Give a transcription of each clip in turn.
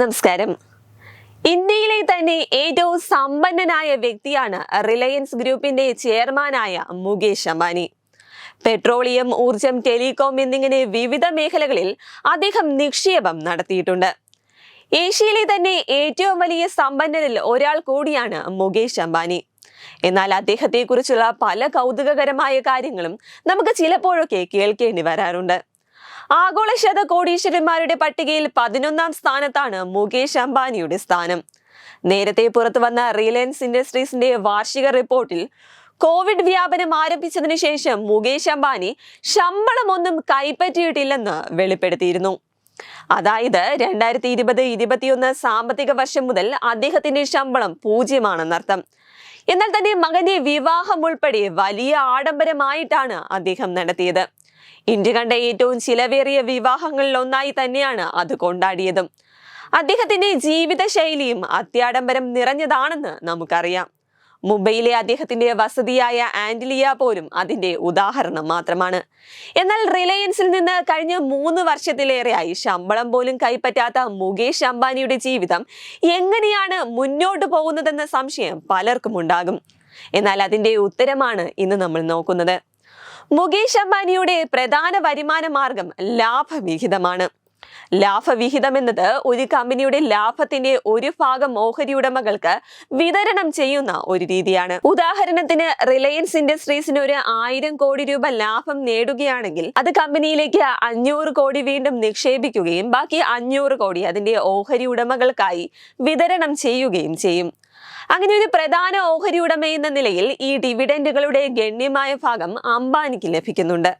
നമസ്കാരം. ഇന്ത്യയിലെ തന്നെ ഏറ്റവും സമ്പന്നനായ വ്യക്തിയാണ് റിലയൻസ് ഗ്രൂപ്പിന്റെ ചെയർമാനായ മുകേഷ് അംബാനി. പെട്രോളിയം ഊർജം ടെലികോം എന്നിങ്ങനെ വിവിധ മേഖലകളിൽ അദ്ദേഹം നിക്ഷേപം നടത്തിയിട്ടുണ്ട്. ഏഷ്യയിലെ തന്നെ ഏറ്റവും വലിയ സമ്പന്നരിൽ ഒരാൾ കൂടിയാണ് മുകേഷ് അംബാനി. എന്നാൽ അദ്ദേഹത്തെക്കുറിച്ചുള്ള പല കൗതുകകരമായ കാര്യങ്ങളും നമുക്ക് ചിലപ്പോഴൊക്കെ കേൾക്കേണ്ടി വരാറുണ്ട്. ആഗോള ശത കോടീശ്വരന്മാരുടെ പട്ടികയിൽ പതിനൊന്നാം സ്ഥാനത്താണ് മുകേഷ് അംബാനിയുടെ സ്ഥാനം. നേരത്തെ പുറത്തുവന്ന റിലയൻസ് ഇൻഡസ്ട്രീസിന്റെ വാർഷിക റിപ്പോർട്ടിൽ കോവിഡ് വ്യാപനം ആരംഭിച്ചതിനു ശേഷം മുകേഷ് അംബാനി ശമ്പളമൊന്നും കൈപ്പറ്റിയിട്ടില്ലെന്ന് വെളിപ്പെടുത്തിയിരുന്നു. അതായത് രണ്ടായിരത്തി ഇരുപത് ഇരുപത്തിയൊന്ന് സാമ്പത്തിക വർഷം മുതൽ അദ്ദേഹത്തിന്റെ ശമ്പളം പൂജ്യമാണെന്നർത്ഥം എന്നാൽ തന്റെ മകന്റെ വിവാഹം ഉൾപ്പെടെ വലിയ ആഡംബരമായിട്ടാണ് അദ്ദേഹം നടത്തിയത്. ഇന്ത്യ കണ്ട ഏറ്റവും ചിലവേറിയ വിവാഹങ്ങളിൽ ഒന്നായി തന്നെയാണ് അത് കൊണ്ടാടിയതും. അദ്ദേഹത്തിന്റെ ജീവിതശൈലിയും അത്യാഡംബരം നിറഞ്ഞതാണെന്ന് നമുക്കറിയാം. മുംബൈയിലെ അദ്ദേഹത്തിന്റെ വസതിയായ ആന്റിലിയ പോലും അതിന്റെ ഉദാഹരണം മാത്രമാണ്. എന്നാൽ റിലയൻസിൽ നിന്ന് കഴിഞ്ഞ മൂന്ന് വർഷത്തിലേറെയായി ശമ്പളം പോലും കൈപ്പറ്റാത്ത മുകേഷ് അംബാനിയുടെ ജീവിതം എങ്ങനെയാണ് മുന്നോട്ട് പോകുന്നതെന്ന സംശയം പലർക്കും ഉണ്ടാകും. എന്നാൽ അതിന്റെ ഉത്തരമാണ് ഇന്ന് നമ്മൾ നോക്കുന്നത്. മുകേഷ് അംബാനിയുടെ പ്രധാന വരുമാന മാർഗം ലാഭവിഹിതമാണ്. ലാഭവിഹിതം എന്നത് ഒരു കമ്പനിയുടെ ലാഭത്തിന്റെ ഒരു ഭാഗം ഓഹരി ഉടമകൾക്ക് വിതരണം ചെയ്യുന്ന ഒരു രീതിയാണ്. ഉദാഹരണത്തിന് റിലയൻസ് ഇൻഡസ്ട്രീസിന് ഒരു ആയിരം കോടി രൂപ ലാഭം നേടുകയാണെങ്കിൽ അത് കമ്പനിയിലേക്ക് അഞ്ഞൂറ് കോടി വീണ്ടും നിക്ഷേപിക്കുകയും ബാക്കി അഞ്ഞൂറ് കോടി അതിന്റെ ഓഹരി ഉടമകൾക്കായി വിതരണം ചെയ്യുകയും ചെയ്യും. അങ്ങനെ ഒരു പ്രധാന ഓഹരി ഉടമ എന്ന നിലയിൽ ഈ ഡിവിഡൻഡുകളുടെ ഗണ്യമായ ഭാഗം അംബാനിക്ക് ലഭിക്കുന്നുണ്ട്.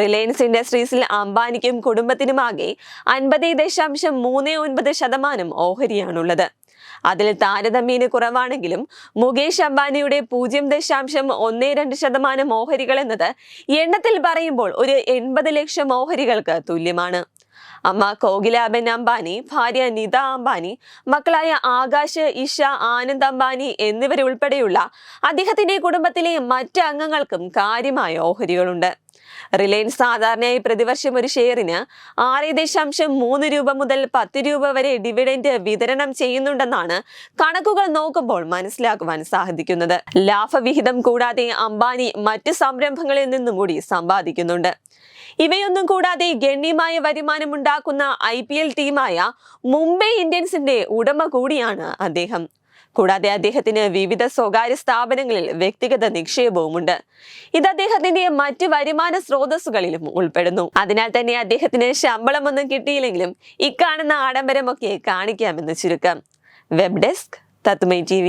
റിലയൻസ് ഇൻഡസ്ട്രീസിൽ അംബാനിക്കും കുടുംബത്തിനുമാകെ അൻപത് ദശാംശം മൂന്ന് ഒൻപത് ശതമാനം ഓഹരിയാണുള്ളത്. അതിൽ താരതമ്യേന കുറവാണെങ്കിലും മുകേഷ് അംബാനിയുടെ പൂജ്യം ദശാംശം ഒന്ന് രണ്ട് ശതമാനം ഓഹരികൾ എന്നത് എണ്ണത്തിൽ പറയുമ്പോൾ ഒരു എൺപത് ലക്ഷം ഓഹരികൾക്ക് തുല്യമാണ്. അമ്മ കോകിലാബൻ അംബാനി ഭാര്യ നിത അംബാനി മക്കളായ ആകാശ് ഇഷ ആനന്ദ് അംബാനി എന്നിവരുൾപ്പെടെയുള്ള അദ്ദേഹത്തിന്റെ കുടുംബത്തിലെ മറ്റ് അംഗങ്ങൾക്കും കാര്യമായ ഓഹരികളുണ്ട്. റിലയൻസ് സാധാരണയായി പ്രതിവർഷം ഒരു ഷെയറിന് ആറ് ദശാംശം മൂന്ന് രൂപ മുതൽ പത്ത് രൂപ വരെ ഡിവിഡൻഡ് വിതരണം ചെയ്യുന്നുണ്ടെന്നാണ് കണക്കുകൾ നോക്കുമ്പോൾ മനസ്സിലാക്കുവാൻ സാധിക്കുന്നത്. ലാഭവിഹിതം കൂടാതെ അംബാനി മറ്റ് സംരംഭങ്ങളിൽ നിന്നും കൂടി സമ്പാദിക്കുന്നുണ്ട്. ഇവയൊന്നും കൂടാതെ ഗണ്യമായ വരുമാനം ഉണ്ടാക്കുന്ന ഐ പി എൽ ടീമായ മുംബൈ ഇന്ത്യൻസിന്റെ ഉടമ കൂടിയാണ് അദ്ദേഹം. കൂടാതെ അദ്ദേഹത്തിന് വിവിധ സ്വകാര്യ സ്ഥാപനങ്ങളിൽ വ്യക്തിഗത നിക്ഷേപവുമുണ്ട്. ഇത് അദ്ദേഹത്തിന്റെ മറ്റ് വരുമാന സ്രോതസ്സുകളിലും ഉൾപ്പെടുന്നു. അതിനാൽ തന്നെ അദ്ദേഹത്തിന് ശമ്പളമൊന്നും കിട്ടിയില്ലെങ്കിലും ഇക്കാണുന്ന ആഡംബരമൊക്കെ കാണിക്കാമെന്ന് ചുരുക്കം. Web desk തത്മൈ T